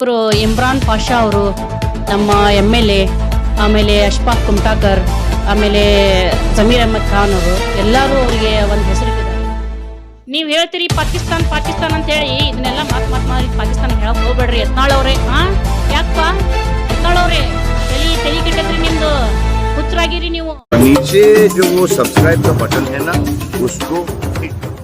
ಇವರು ಇಮ್ರಾನ್ ಪಾಷಾ ಅವರು ನಮ್ಮ ಎಮ್ ಎಲ್ ಎ ಆಮೇಲೆ ಅಶ್ಫಾಕ್ ಕುಮ್ಟಾಕರ್ ಆಮೇಲೆ ಜಮೀರ್ ಅಹಮದ್ ಖಾನ್ ಅವರು ಎಲ್ಲರೂ ಅವರಿಗೆ ಒಂದು ಹೆಸರಿಟ್ಟಿದ್ದಾರೆ ನೀವು ಹೇಳ್ತೀರಿ ಪಾಕಿಸ್ತಾನ್ ಪಾಕಿಸ್ತಾನ್ ಅಂತ ಹೇಳಿ ಇದನ್ನೆಲ್ಲ ಮಾತು ಮಾತು ಮಾಡಿ ಪಾಕಿಸ್ತಾನ ಹೇಳಕ್ ಹೋಗ್ಬೇಡ್ರಿ ಯತ್ನಾಳ್ ಅವ್ರೆ ಹಾ ಯಾಕಪ್ಪ ಯತ್ನಾಳ್ ಅವ್ರೆ ತಲಿ ತಲಿ ಕೆಟ್ಟದ್ರಿ ನಿಮ್ದು ಹುಚ್ಚರಾಗಿರಿ ನೀವು नीचे जो वो सब्सक्राइब का बटन है ना उसको क्लिक करो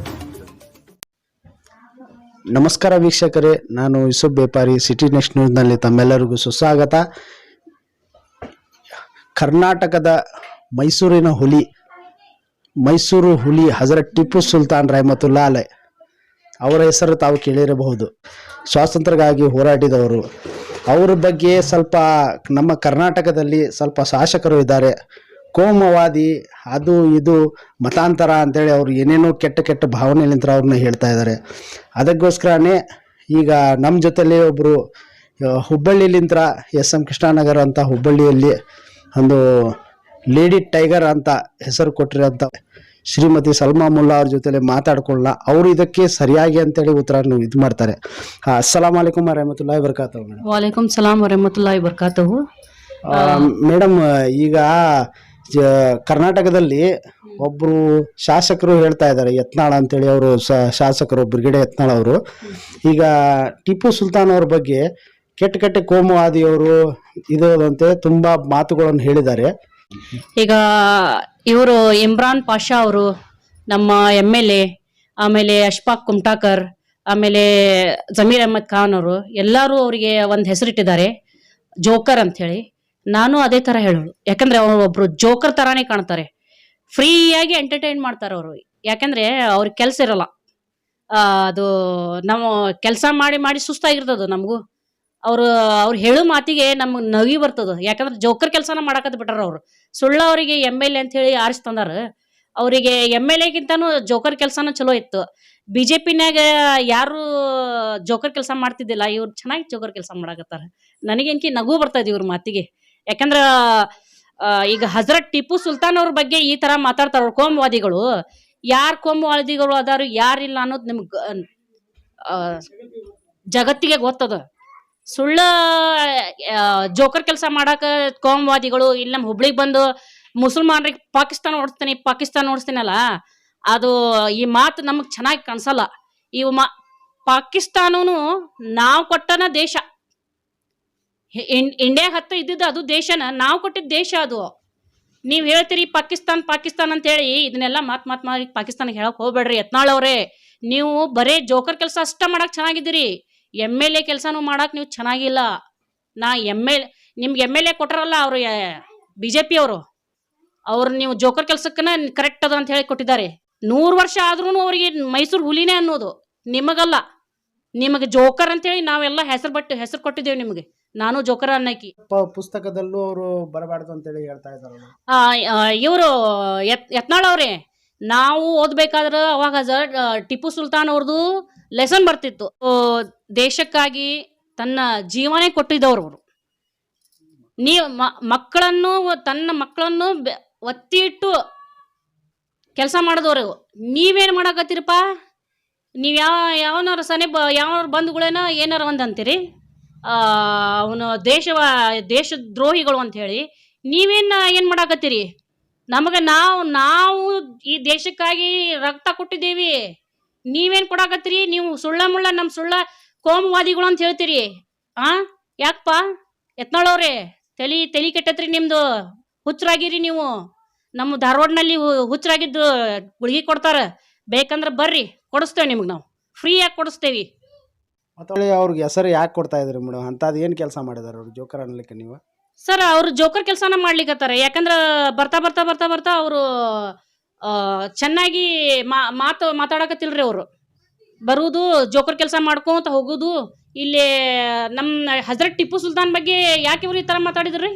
ನಮಸ್ಕಾರ ವೀಕ್ಷಕರೇ, ನಾನು ಯೂಸುಫ್ ಬೇಪಾರಿ ಸಿಟಿ ನೆಕ್ಸ್ಟ್ ನ್ಯೂಸ್ನಲ್ಲಿ ತಮ್ಮೆಲ್ಲರಿಗೂ ಸುಸ್ವಾಗತ. ಕರ್ನಾಟಕದ ಮೈಸೂರಿನ ಹುಲಿ, ಮೈಸೂರು ಹುಲಿ ಹಜರತ್ ಟಿಪ್ಪು ಸುಲ್ತಾನ್ ರಹಮತುಲ್ಲಾ ಅಲೆ, ಅವರ ಹೆಸರು ತಾವು ಕೇಳಿರಬಹುದು. ಸ್ವಾತಂತ್ರ್ಯಕ್ಕಾಗಿ ಹೋರಾಡಿದವರು. ಅವರ ಬಗ್ಗೆ ಸ್ವಲ್ಪ ನಮ್ಮ ಕರ್ನಾಟಕದಲ್ಲಿ ಸ್ವಲ್ಪ ಶಾಸಕರು ಇದ್ದಾರೆ. ಕೋಮವಾದಿ ಅದು ಇದು ಮತಾಂತರ ಅಂತೇಳಿ ಅವ್ರು ಏನೇನೋ ಕೆಟ್ಟ ಕೆಟ್ಟ ಭಾವನೆಲಿಂತ್ರ ಅವ್ರನ್ನ ಹೇಳ್ತಾ ಇದ್ದಾರೆ ಅದಕ್ಕೋಸ್ಕರನೇ ಈಗ ನಮ್ಮ ಜೊತೆಲಿ ಒಬ್ಬರು ಹುಬ್ಬಳ್ಳಿಲಿಂತ್ರ ಎಸ್ ಎಂ ಕೃಷ್ಣನಗರ ಅಂತ ಹುಬ್ಬಳ್ಳಿಯಲ್ಲಿ ಒಂದು ಲೇಡಿ ಟೈಗರ್ ಅಂತ ಹೆಸರು ಕೊಟ್ಟಿರೋಂಥ ಶ್ರೀಮತಿ ಸಲ್ಮಾ ಮುಲ್ಲಾ ಅವ್ರ ಜೊತೆಲಿ ಮಾತಾಡ್ಕೊಳ್ಳ ಅವರು ಇದಕ್ಕೆ ಸರಿಯಾಗಿ ಅಂತೇಳಿ ಉತ್ತರ ಇದು ಮಾಡ್ತಾರೆ. ಅಸ್ಸಲಾಮ್ ಅಸ್ಸಲಾಂ ವಲೈಕುಮ್ ವರಹಮತುಲ್ಲಾಹಿ ಬರ್ಕಾತ ಮೇಡಮ್ ವಾಲೇಕುಮ್ ಸಲಾಂ ವರಹಮತುಲ್ಲಾಹಿ ಬರ್ಕಾತವು ಮೇಡಮ್ ಈಗ ಕರ್ನಾಟಕದಲ್ಲಿ ಒಬ್ಬರು ಶಾಸಕರು ಹೇಳ್ತಾ ಇದ್ದಾರೆ, ಯತ್ನಾಳ ಅಂತೇಳಿ ಅವರು ಶಾಸಕರು ಬ್ರಿಗೇಡ್ ಯತ್ನಾಳ ಅವರು. ಈಗ ಟಿಪ್ಪು ಸುಲ್ತಾನ್ ಅವ್ರ ಬಗ್ಗೆ ಕೆಟ್ಟ ಕೆಟ್ಟ ಕೋಮುವಾದಿಯವರು ಇದು ತುಂಬ ತುಂಬಾ ಮಾತುಗಳನ್ನು ಹೇಳಿದ್ದಾರೆ. ಈಗ ಇವರು ಇಮ್ರಾನ್ ಪಾಷಾ ಅವರು, ನಮ್ಮ ಎಂ ಎಲ್ ಎ, ಆಮೇಲೆ ಅಶ್ಫಾಕ್ ಕುಮ್ಟಾಕರ್, ಆಮೇಲೆ ಜಮೀರ್ ಅಹಮದ್ ಖಾನ್ ಅವರು, ಎಲ್ಲರೂ ಅವರಿಗೆ ಒಂದು ಹೆಸರಿಟ್ಟಿದ್ದಾರೆ, ಜೋಕರ್ ಅಂತ ಹೇಳಿ ನಾನು ಅದೇ ತರ ಹೇಳೋಳು ಯಾಕಂದ್ರೆ ಅವರು ಒಬ್ರು ಜೋಕರ್ ತರಾನೇ ಕಾಣ್ತಾರೆ. ಫ್ರೀಯಾಗಿ ಎಂಟರ್ಟೈನ್ ಮಾಡ್ತಾರೆ ಅವರು. ಯಾಕಂದ್ರೆ ಅವ್ರ ಕೆಲಸ ಇರಲ್ಲ. ಅದು ನಾವು ಕೆಲಸ ಮಾಡಿ ಮಾಡಿ ಸುಸ್ತಾಗಿರ್ತದ ನಮಗೂ. ಅವರು, ಅವ್ರು ಹೇಳೋ ಮಾತಿಗೆ ನಮ್ಗೆ ನವಿ ಬರ್ತದ. ಯಾಕಂದ್ರೆ ಜೋಕರ್ ಕೆಲಸನ ಮಾಡಕತ್ ಬಿಟ್ಟಾರ ಅವರು. ಸುಳ್ಳ ಅವರಿಗೆ ಎಂ ಎಲ್ ಎ ಅಂತ ಹೇಳಿ ಆರಿಸಿ ತಂದಾರ ಅವರಿಗೆ ಎಂ ಎಲ್ ಎಗಿಂತಾನು ಜೋಕರ್ ಕೆಲಸನ ಚಲೋ ಇತ್ತು. ಬಿಜೆಪಿನ್ಯಾಗ ಯಾರು ಜೋಕರ್ ಕೆಲಸ ಮಾಡ್ತಿದ್ದಿಲ್ಲ. ಇವ್ರು ಚೆನ್ನಾಗಿ ಜೋಕರ್ ಕೆಲಸ ಮಾಡಕತ್ತಾರ. ನನಗೇನ್ಕಿ ನಗು ಬರ್ತದ ಇವ್ರ ಮಾತಿಗೆ. ಯಾಕಂದ್ರ ಈಗ ಹಜರತ್ ಟಿಪ್ಪು ಸುಲ್ತಾನ್ ಅವ್ರ ಬಗ್ಗೆ ಈ ತರ ಮಾತಾಡ್ತಾರ ಕೋಮುವಾದಿಗಳು. ಯಾರ್ ಕೋಮವಾದಿಗಳು ಅದಾರು ಯಾರಿಲ್ಲ ಅನ್ನೋದು ನಿಮ್ಗ ಜಗತ್ತಿಗೆ ಗೊತ್ತದ. ಸುಳ್ಳ ಜೋಕರ್ ಕೆಲಸ ಮಾಡಾಕ ಕೋಮವಾದಿಗಳು ಇಲ್ಲಿ ನಮ್ಮ ಹುಬ್ಳಿಗೆ ಬಂದು ಮುಸಲ್ಮಾನ್ರಿಗೆ ಪಾಕಿಸ್ತಾನ ಓಡಿಸ್ತೀನಿ, ಪಾಕಿಸ್ತಾನ ಓಡಿಸ್ತೀನಲ್ಲ, ಅದು ಈ ಮಾತು ನಮಗ್ ಚೆನ್ನಾಗಿ ಕಾಣಿಸಲ್ಲ ಇವು ಮಾ ಪಾಕಿಸ್ತಾನೂ ನಾವು ಕೊಟ್ಟನ ದೇಶ. ಇಂಡಿಯಾ ಹತ್ತು ಇದ್ದಿದ್ದು ಅದು ದೇಶನ. ನಾವು ಕೊಟ್ಟಿದ್ದ ದೇಶ ಅದು. ನೀವು ಹೇಳ್ತೀರಿ ಪಾಕಿಸ್ತಾನ್ ಪಾಕಿಸ್ತಾನ್ ಅಂತ ಹೇಳಿ ಇದನ್ನೆಲ್ಲ ಮಾತು ಮಾತು ಮಾಡಿ ಪಾಕಿಸ್ತಾನಕ್ಕೆ ಹೇಳಕ್ ಹೋಗ್ಬೇಡ್ರಿ. ಯತ್ನಾಳವ್ರೆ ನೀವು ಬರೇ ಜೋಕರ್ ಕೆಲಸ ಅಷ್ಟ ಮಾಡಕ್ ಚೆನ್ನಾಗಿದ್ದೀರಿ. ಎಂ ಎಲ್ ಎ ಕೆಲಸನೂ ಮಾಡಕ್ ನೀವು ಚೆನ್ನಾಗಿಲ್ಲ. ನಾ ಎಂ ಎಲ್ ನಿಮ್ಗೆ ಎಂ ಎಲ್ ಎ ಕೊಟ್ಟರಲ್ಲ ಅವರು ಬಿ ಜೆ ಪಿ ಅವರು. ಅವ್ರು ನೀವು ಜೋಕರ್ ಕೆಲಸಕ್ಕನ ಕರೆಕ್ಟ್ ಅದ ಅಂತ ಹೇಳಿ ಕೊಟ್ಟಿದ್ದಾರೆ. ನೂರು ವರ್ಷ ಆದ್ರೂ ಅವರಿಗೆ ಮೈಸೂರು ಹುಲಿನೇ ಅನ್ನೋದು. ನಿಮಗಲ್ಲ. ನಿಮಗೆ ಜೋಕರ್ ಅಂತೇಳಿ ನಾವೆಲ್ಲ ಹೆಸರು ಬಟ್ಟು ಹೆಸರು ಕೊಟ್ಟಿದ್ದೇವೆ ನಿಮಗೆ. ನಾನು ಜೋಕರ ಅನ್ನಕಿ. ಪುಸ್ತಕದಲ್ಲೂ ಅವರು ಬರಬಾರ್ದು ಅಂತೇಳಿ ಹೇಳ್ತಾ ಇದ್ದಾರೆ ಇವರು ಯತ್ ಯತ್ನಾಳ್ ಅವ್ರೆ ನಾವು ಓದ್ಬೇಕಾದ್ರೆ ಅವಾಗ ಟಿಪ್ಪು ಸುಲ್ತಾನ್ ಅವ್ರದ್ದು ಲೆಸನ್ ಬರ್ತಿತ್ತು. ದೇಶಕ್ಕಾಗಿ ತನ್ನ ಜೀವನೇ ಕೊಟ್ಟಿದ್ದವ್ರು ಅವರು. ನೀವು ಮಕ್ಕಳನ್ನು ತನ್ನ ಮಕ್ಕಳನ್ನು ಒತ್ತಿ ಇಟ್ಟು ಕೆಲಸ ಮಾಡಿದವರು ನೀವೇನು ಮಾಡಕತ್ತೀರಪ್ಪ? ನೀವು ಯಾವ ಯಾವನಾರ ಸನೆ ಬ ಯಾವ ಬಂಧುಗಳೇನ ಏನಾರ ಒಂದು ಅಂತೀರಿ? ಅವನು ದೇಶವ ದೇಶ ದ್ರೋಹಿಗಳು ಅಂತ ಹೇಳಿ ನೀವೇನು ಏನು ಮಾಡಾಕತ್ತೀರಿ? ನಮಗೆ ನಾವು ನಾವು ಈ ದೇಶಕ್ಕಾಗಿ ರಕ್ತ ಕೊಟ್ಟಿದ್ದೀವಿ. ನೀವೇನು ಕೊಡಾಕತ್ತೀರಿ? ನೀವು ಸುಳ್ಳ ಮುಳ್ಳ ನಮ್ಮ ಸುಳ್ಳ ಕೋಮುವಾದಿಗಳು ಅಂತ ಹೇಳ್ತೀರಿ. ಆ? ಯಾಕಪ್ಪ? ಎತ್ನಾಳವ್ರಿ ತಲಿ ತಲಿ ಕೆಟ್ಟತ್ರಿ ನಿಮ್ದು. ಹುಚ್ಚರಾಗಿರಿ ನೀವು. ನಮ್ಮ ಧಾರವಾಡನಲ್ಲಿ ಹುಚ್ಚರಾಗಿದ್ದು ಗುಳಿಗೆ ಕೊಡ್ತಾರ. ಬೇಕಂದ್ರೆ ಬರ್ರಿ, ಕೊಡಿಸ್ತೇವೆ ನಿಮ್ಗೆ ನಾವು. ಫ್ರೀಯಾಗಿ ಕೊಡಿಸ್ತೇವಿ. ಮತ್ತೆ ಅವ್ರಿಗೆ ಹೆಸರು ಯಾಕೆ ಕೊಡ್ತಾ ಇದ್ರಿ ಮೇಡಮ್ ಅಂಥದ್ದು ಏನು ಕೆಲಸ ಮಾಡಿದಾರೆ ಅವ್ರು ಜೋಕರ್ ಅನ್ಲಿಕ್ಕೆ ನೀವು? ಸರ್, ಅವ್ರು ಜೋಕರ್ ಕೆಲಸನ ಮಾಡ್ಲಿಕತ್ತಾರ. ಯಾಕಂದ್ರೆ ಬರ್ತಾ ಬರ್ತಾ ಬರ್ತಾ ಬರ್ತಾ ಅವರು ಚೆನ್ನಾಗಿ ಮಾತು ಮಾತಾಡಕತ್ತಿಲ್ರಿ ಅವರು. ಬರುವುದು ಜೋಕರ್ ಕೆಲಸ ಮಾಡ್ಕೊಂತ ಹೋಗುದು. ಇಲ್ಲಿ ನಮ್ಮ ಹಜರತ್ ಟಿಪ್ಪು ಸುಲ್ತಾನ್ ಬಗ್ಗೆ ಯಾಕೆ ಇವ್ರು ಈ ಥರ ಮಾತಾಡಿದ್ರಿ?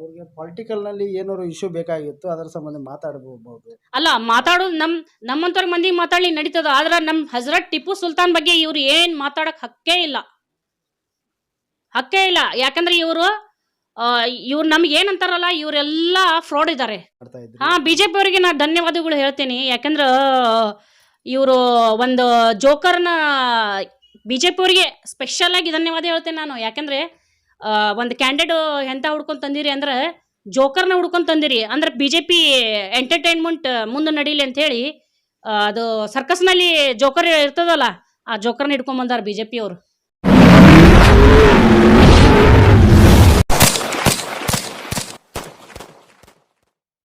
ಅವ್ರಿಗೆ ಪೊಲಿಟಿಕಲ್ನಲ್ಲಿ ಏನಾದ್ರು ಇಶ್ಯೂ ಬೇಕಾಗಿತ್ತು ಅದರ ಸಂಬಂಧ ಮಾತಾಡಬಹುದು ಅಲ್ಲ ಮಾತಾಡೋದು ನಮ್ ನಮ್ಮಂತವ್ರ ಮಂದಿ ಮಾತಾಡಿ ನಡೀತದ ಆದ್ರ ನಮ್ ಹಜರತ್ ಟಿಪ್ಪು ಸುಲ್ತಾನ್ ಬಗ್ಗೆ ಇವ್ರು ಏನ್ ಮಾತಾಡಕ್ ಹಕ್ಕೇ ಇಲ್ಲ. ಹಕ್ಕೇ ಇಲ್ಲ ಯಾಕಂದ್ರೆ ಇವರು ಇವ್ರು ನಮ್ಗೆ ಏನಂತಾರಲ್ಲ ಇವರೆಲ್ಲ ಫ್ರಾಡ್ ಇದ್ದಾರೆ ಹಾ ಬಿಜೆಪಿ ಅವರಿಗೆ ನಾ ಧನ್ಯವಾದಗಳು ಹೇಳ್ತೀನಿ ಯಾಕಂದ್ರ ಇವರು ಒಂದು ಜೋಕರ್ನ ಬಿಜೆಪಿ ಅವರಿಗೆ ಸ್ಪೆಷಲ್ ಆಗಿ ಧನ್ಯವಾದ ಹೇಳ್ತೇನೆ ನಾನು ಯಾಕಂದ್ರೆ ಒಂದು ಕ್ಯಾಂಡಿಡೇಟ್ ಎಂತ ಹುಡ್ಕೊಂಡು ತಂದಿರಿ ಅಂದ್ರೆ ಜೋಕರ್ನ ಹುಡ್ಕೊಂಡು ತಂದಿರಿ. ಅಂದ್ರೆ ಬಿಜೆಪಿ ಜೆ ಎಂಟರ್ಟೈನ್ಮೆಂಟ್ ಮುಂದೆ ನಡೀಲಿ ಅಂತ ಹೇಳಿ ಅದು ಸರ್ಕಸ್ನಲ್ಲಿ ಜೋಕರ್ ಇರ್ತದಲ್ಲ, ಆ ಜೋಕರ್ನ ಹಿಡ್ಕೊಂಡ್ ಬಂದಾರ ಬಿಜೆಪಿ ಜೆ